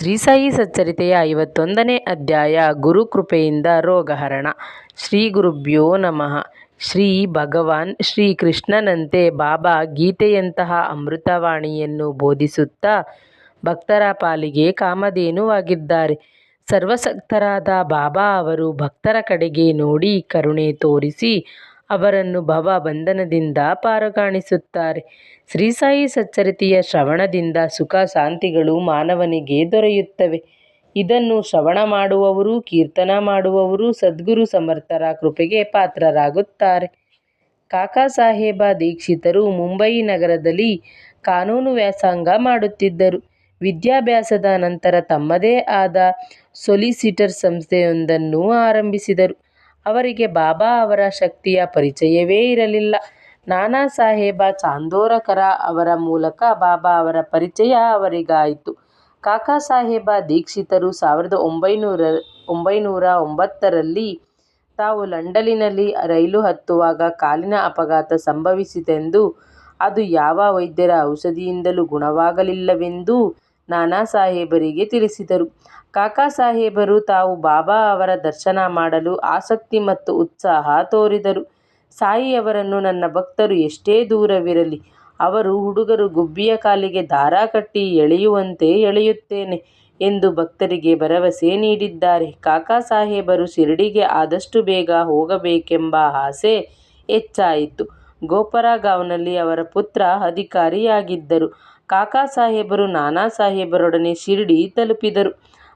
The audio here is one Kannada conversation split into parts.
ಶ್ರೀ ಸಾಯಿ ಸಚ್ಚರಿತೆಯ ಐವತ್ತೊಂದನೇ ಅಧ್ಯಾಯ ಗುರುಕೃಪೆಯಿಂದ ರೋಗಹರಣ. ಶ್ರೀ ಗುರುಭ್ಯೋ ನಮಃ. ಶ್ರೀ ಭಗವಾನ್ ಶ್ರೀ ಕೃಷ್ಣನಂತೆ ಬಾಬಾ ಗೀತೆಯಂತಹ ಅಮೃತವಾಣಿಯನ್ನು ಬೋಧಿಸುತ್ತಾ ಭಕ್ತರ ಪಾಲಿಗೆ ಕಾಮಧೇನುವಾಗಿದ್ದಾರೆ. ಸರ್ವಸಕ್ತರಾದ ಬಾಬಾ ಅವರು ಭಕ್ತರ ಕಡೆಗೆ ನೋಡಿ ಕರುಣೆ ತೋರಿಸಿ ಅವರನ್ನು ಭವ ಬಂಧನದಿಂದ ಪಾರಕಾಣಿಸುತ್ತಾರೆ ಶ್ರೀ ಸಾಯಿ ಸಚ್ಚರಿತೆಯ ಶ್ರವಣದಿಂದ ಸುಖ ಶಾಂತಿಗಳು ಮಾನವನಿಗೆ ದೊರೆಯುತ್ತವೆ. ಇದನ್ನು ಶ್ರವಣ ಮಾಡುವವರು, ಕೀರ್ತನ ಮಾಡುವವರು, ಸದ್ಗುರು ಸಮರ್ಥರ ಕೃಪೆಗೆ ಪಾತ್ರರಾಗುತ್ತಾರೆ. ಕಾಕಾ ಸಾಹೇಬ ದೀಕ್ಷಿತರು ಮುಂಬಯಿ ನಗರದಲ್ಲಿ ಕಾನೂನು ವ್ಯಾಸಂಗ ಮಾಡುತ್ತಿದ್ದರು. ವಿದ್ಯಾಭ್ಯಾಸದ ನಂತರ ತಮ್ಮದೇ ಆದ ಸೊಲಿಸಿಟರ್ ಸಂಸ್ಥೆಯೊಂದನ್ನು ಆರಂಭಿಸಿದರು. ಅವರಿಗೆ ಬಾಬಾ ಅವರ ಶಕ್ತಿಯ ಪರಿಚಯವೇ ಇರಲಿಲ್ಲ. ನಾನಾ ಸಾಹೇಬ ಚಾಂದೋರಕರ ಅವರ ಮೂಲಕ ಬಾಬಾ ಅವರ ಪರಿಚಯ ಅವರಿಗಾಯಿತು. ಕಾಕಾ ಸಾಹೇಬ ದೀಕ್ಷಿತರು ಸಾವಿರದ ಒಂಬೈನೂರ ಒಂಬೈನೂರ ಒಂಬತ್ತರಲ್ಲಿ ತಾವು ಲಂಡನ್ನಿನಲ್ಲಿ ರೈಲು ಹತ್ತುವಾಗ ಕಾಲಿನ ಅಪಘಾತ ಸಂಭವಿಸಿತೆಂದು, ಅದು ಯಾವ ವೈದ್ಯರ ಔಷಧಿಯಿಂದಲೂ ಗುಣವಾಗಲಿಲ್ಲವೆಂದೂ ನಾನಾ ಸಾಹೇಬರಿಗೆ ತಿಳಿಸಿದರು. ಕಾಕಾ ಸಾಹೇಬರು ತಾವು ಬಾಬಾ ಅವರ ದರ್ಶನ ಮಾಡಲು ಆಸಕ್ತಿ ಮತ್ತು ಉತ್ಸಾಹ ತೋರಿದರು. ಸಾಯಿಯವರನ್ನು ನನ್ನ ಭಕ್ತರು ಎಷ್ಟೇ ದೂರವಿರಲಿ, ಅವರು ಹುಡುಗರು ಗುಬ್ಬಿಯ ಕಾಲಿಗೆ ದಾರ ಕಟ್ಟಿ ಎಳೆಯುವಂತೆ ಎಳೆಯುತ್ತೇನೆ ಎಂದು ಭಕ್ತರಿಗೆ ಭರವಸೆ ನೀಡಿದ್ದಾರೆ. ಕಾಕಾ ಸಾಹೇಬರು ಶಿರಡಿಗೆ ಆದಷ್ಟು ಬೇಗ ಹೋಗಬೇಕೆಂಬ ಆಸೆ ಹೆಚ್ಚಾಯಿತು. ಗೋಪರಗಾಂವ್ನಲ್ಲಿ ಅವರ ಪುತ್ರ ಅಧಿಕಾರಿಯಾಗಿದ್ದರು. ಕಾಕಾ ಸಾಹೇಬರು, ನಾನಾ ಸಾಹೇಬರೊಡನೆ ಶಿರಡಿ ತಲುಪಿದರು.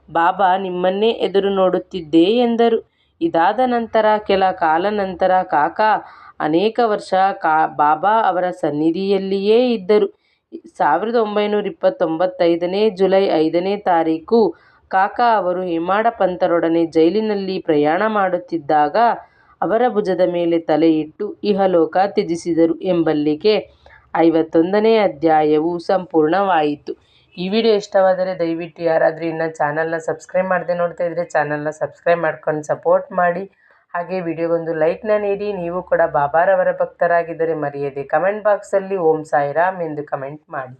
ಬಾಬಾ, ನಿಮ್ಮನ್ನೇ ಎದುರು ನೋಡುತ್ತಿದ್ದೆ ಎಂದರು. ಇದಾದ ನಂತರ, ಕೆಲ ಕಾಲ ನಂತರ ಕಾಕಾ ಅನೇಕ ವರ್ಷ ಬಾಬಾ ಅವರ ಸನ್ನಿಧಿಯಲ್ಲಿಯೇ ಇದ್ದರು. ಸಾವಿರದ ಒಂಬೈನೂರ ಇಪ್ಪತ್ತೊಂಬತ್ತೈದನೇ ಜುಲೈ ಐದನೇ ತಾರೀಕು ಕಾಕಾ ಅವರು ಹೇಮಾಡ ಪಂತರೊಡನೆ ಜೈಲಿನಲ್ಲಿ ಪ್ರಯಾಣ ಮಾಡುತ್ತಿದ್ದಾಗ ಅವರ ಭುಜದ ಮೇಲೆ ತಲೆಯಿಟ್ಟು ಇಹಲೋಕ ತ್ಯಜಿಸಿದರು ಎಂಬಲ್ಲಿಗೆ ಐವತ್ತೊಂದನೇ ಅಧ್ಯಾಯವು ಸಂಪೂರ್ಣವಾಯಿತು. ಈ ವಿಡಿಯೋ ಇಷ್ಟವಾದರೆ ದಯವಿಟ್ಟು ಯಾರಾದರೂ ಇನ್ನು ಚಾನಲ್ನ ಸಬ್ಸ್ಕ್ರೈಬ್ ಮಾಡದೆ ನೋಡ್ತಾ ಇದ್ದರೆ ಚಾನಲ್ನ ಸಬ್ಸ್ಕ್ರೈಬ್ ಮಾಡ್ಕೊಂಡು ಸಪೋರ್ಟ್ ಮಾಡಿ. ಹಾಗೆ ವಿಡಿಯೋಗೊಂದು ಲೈಕ್ನ ನೀಡಿ. ನೀವು ಕೂಡ ಬಾಬಾರವರ ಭಕ್ತರಾಗಿದ್ದರೆ ಮರೆಯದೆ ಕಮೆಂಟ್ ಬಾಕ್ಸಲ್ಲಿ ಓಂ ಸಾಯಿರಾಮ್ ಎಂದು ಕಮೆಂಟ್ ಮಾಡಿ.